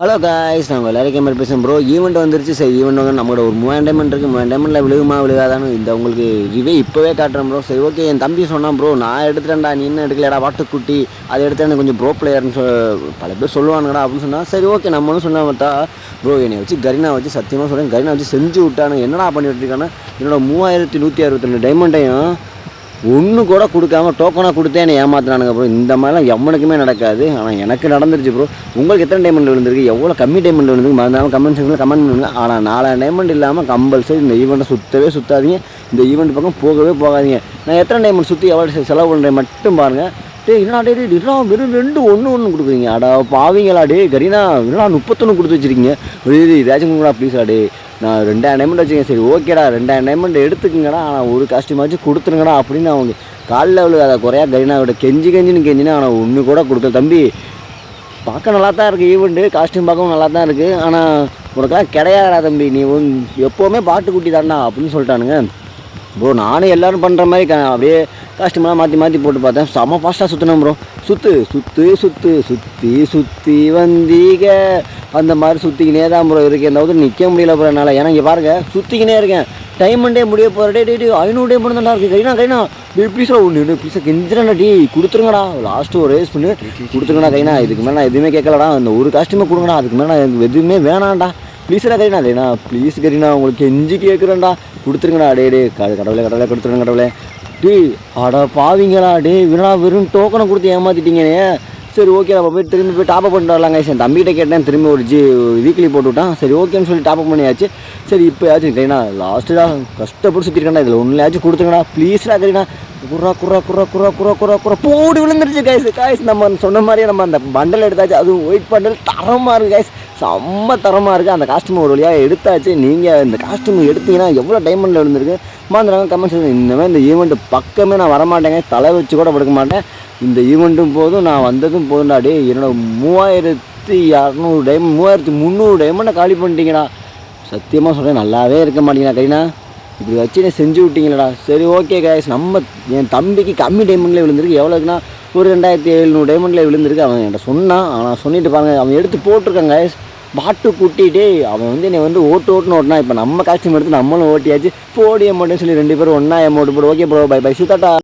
Hello guys நாங்கள் எல்லாரும் மாதிரி பேசுகிறோம் ப்ரோ ஈவெண்ட் வந்துருச்சு சரி ஈவெண்ட் வந்து நம்மளோட ஒரு மூவாயிரம் டைமண்ட் இருக்குது மூவாயிரம் டைமண்டில் விழுகுமா விழுகாதான்னு இந்த உங்களுக்கு ரிவே இப்போவே காட்டுறேன் ப்ரோ சரி ஓகே என் தம்பி சொன்னான் ப்ரோ நான் எடுத்துட்டேன்டா நீ என்ன எடுக்கலடா வாட்டுக்குட்டி. அதை எடுத்து கொஞ்சம் ப்ரோ பிளேயர்னு சொ பல பேர் சொல்லுவானுங்கடா அப்படின்னு சொன்னால் சரி ஓகே நம்மளும் சொன்னா பார்த்தா ப்ரோ என்னை வச்சு கரினா வச்சு சத்தியமாக சொல்கிறேன் கரினா வச்சு செஞ்சு விட்டானு என்னடா பண்ணி இருக்கானே? என்னோட மூவாயிரத்தி நூற்றி அறுபத்தி ரெண்டு டைமண்டையும் ஒன்று கூட கொடுக்காம டோக்கனாக கொடுத்தே என்னை ஏமாத்துறானுங்க ப்ரோ இந்த மாதிரிலாம் எவனுக்குமே நடக்காது. ஆனால் எனக்கு நடந்துருச்சு ப்ரோ உங்களுக்கு எத்தனை டைமண்ட் விழுந்திருக்கு? எவ்வளோ கம்மி டைமண்ட் விழுந்துருக்கு? மறந்தாலும் கமெண்ட் செக்ஷனில் கமெண்ட் பண்ணுங்க. ஆனால் நாலாயிரம் டைமண்ட் இல்லாமல் கம்பல்சரி இந்த ஈவெண்ட்டை சுற்றவே சுற்றாதீங்க இந்த ஈவெண்ட் பக்கம் போகவே போகாதீங்க. நான் எத்தனை டைமண்ட் சுற்றி எவ்வளோ செலவு பண்ணுறேன் மட்டும் பாருங்கள் டே என்னடா டே டே என்னடா வெறும் ரெண்டு ஒன்று ஒன்று கொடுக்குறீங்க. அடா பாவீங்களா டே கரீனா என்னடா முப்பத்தொன்று கொடுத்து வச்சிருக்கீங்க? டேய் இதாச்சும் கொடுங்கடா ப்ளீஸ்டா டே நான் ரெண்டாயிரம் டைமண்ட் வச்சுக்கேன். சரி ஓகேடா ரெண்டாயிரம் டைமண்ட் எடுத்துக்கங்கடா. ஆனால் ஒரு காஸ்டியூமாச்சும் கொடுத்துருங்கடா அப்படின்னு அவங்க காலில் அவ்வளோ அதை குறையா கரீனாவோட கெஞ்சி கெஞ்சின்னு கெஞ்சினா ஆனால் ஒன்று கூட கொடுக்கல. தம்பி பார்க்க நல்லா தான் இருக்குது ஈவெண்ட்டு காஸ்டியூம் பார்க்கவும் நல்லா தான் இருக்குது ஆனால் உனக்கெல்லாம் கிடையாதா தம்பி. நீ உன் எப்போவுமே பாட்டுக்குட்டி தான்டா அப்படின்னு சொல்லிட்டானுங்க. ப்ரோ நானும் எல்லோரும் பண்ணுற மாதிரி க அப்படியே காஸ்டியூம்லாம் மாற்றி மாற்றி போட்டு பார்த்தேன். செம்ம ஃபாஸ்ட்டாக சுற்றினோம் ப்ரோ சுற்று சுற்று சுற்று சுற்றி சுற்றி வந்தீங்க. அந்த மாதிரி சுற்றிக்கினே தான் ப்ரோ இருக்கேன். இந்த வந்து நிற்க முடியல ப்ரோ என்னால். ஏன்னா இங்கே பாருங்க சுற்றிக்கினே இருக்கேன். டைமண்டே முடிய போகிற டே டே டே ஐநூறு டே மட்டும் தான் இருக்குது கைனா கைனா. டே ப்ளீஸா ஒன்று ப்ளீஸாக கெஞ்சிரண்ணா டி கொடுத்துருங்கடா. லாஸ்ட்டு ஒரு ரேஸ் பண்ணி. கொடுத்துருங்கடா கைனா. இதுக்கு மேலே நான் எதுவுமே கேட்கலடா. அந்த ஒரு காஸ்டியூமே கொடுங்கடா. அதுக்கு மேலே நான் எனக்கு எதுவுமே வேணாம்டா. ப்ளீஸ்டா கரீனா கரீனா ப்ளீஸ் கரீனா உங்களுக்கு கெஞ்சி கேட்குறேன்டா. கொடுத்துருங்கடா டே டே க- கடவுளே கடவுளே கொடுத்துருங்க கடவுளே. டேய் அட பாவிங்களா டே வினா வெறும் டோக்கனை கொடுத்து ஏமாத்திட்டீங்கனே சரி ஓகே நம்ம போய் திரும்பி போய் டாப்அப் பண்ணிட்டு வரலாங்க என் தம்பிகிட்ட கேட்டேன் திரும்பி ஒரு ஜி வீக்லி போட்டு விட்டான். சரி ஓகேன்னு சொல்லி டாப்அப் பண்ணியாச்சு. சரி இப்போ ஆச்சும் கரீனா லாஸ்ட்டு கஷ்டப்பட்டு சுற்றிருக்கேன்டா இதில் ஒன்றுலையாச்சும் கொடுத்துங்கடா ப்ளீஸ்டா கரீனா குரா குரா குர்ரா குர்ரா குர்ரா குரா குர்ரா போடு விழுந்துருச்சு காய்ஸ் காய்ஸ் நம்ம சொன்ன மாதிரியே நம்ம அந்த பண்டல் எடுத்தாச்சு. அதுவும் ஒயிட் பண்டல் தரமாக இருக்குது காய்ஸ் செம்ம தரமாக இருக்குது அந்த காஸ்ட்யூம் ஒரு வழியாக எடுத்தாச்சு. நீங்கள் இந்த காஸ்ட்யூம் எடுத்தீங்கன்னா எவ்வளோ டைமண்டில் விழுந்திருக்கு? மாந்திராங்க கமெண்ட்ஸ் இனிமேல் இந்த ஈவெண்ட் பக்கமே நான் வரமாட்டேங்க. தலை வச்சு கூட படுக்க மாட்டேன். இந்த ஈவெண்ட்டும் போதும். நான் வந்ததும் போதும்டா. டே என்னோடய மூவாயிரத்தி இரநூறு டைமண்ட் மூவாயிரத்தி முந்நூறு டைமண்டை காலி பண்ணிட்டீங்கடா. சத்தியமாக சொல்கிறேன் நல்லாவே இருக்க மாட்டீங்களா கைண்ணா இப்படி வச்சு நீ செஞ்சு விட்டீங்களடா. சரி ஓகே கைஸ் நம்ம என் தம்பிக்கு கம்மி டைமண்டில் விழுந்திருக்கு. எவ்வளோக்குன்னா ஒரு ரெண்டாயிரத்தி எழுநூறு டைமண்டில் விழுந்திருக்கு. அவன் என்கிட்ட சொன்னான். ஆனால் சொல்லிட்டு பாருங்க. அவன் எடுத்து போட்டிருக்கேன் கைஸ் பாட்டு கூட்டிகிட்டே அவன் வந்து என்னை வந்து ஓட்டு ஓட்டுன்னு ஓட்டினா இப்போ நம்ம காஸ்டியூம் எடுத்து நம்மளும் ஓட்டியாச்சு. போடி அமௌண்ட்னு சொல்லி ரெண்டு பேரும் ஒன்றா அமௌண்ட் போடு. Okay bro bye bye சுத்தாட்டா.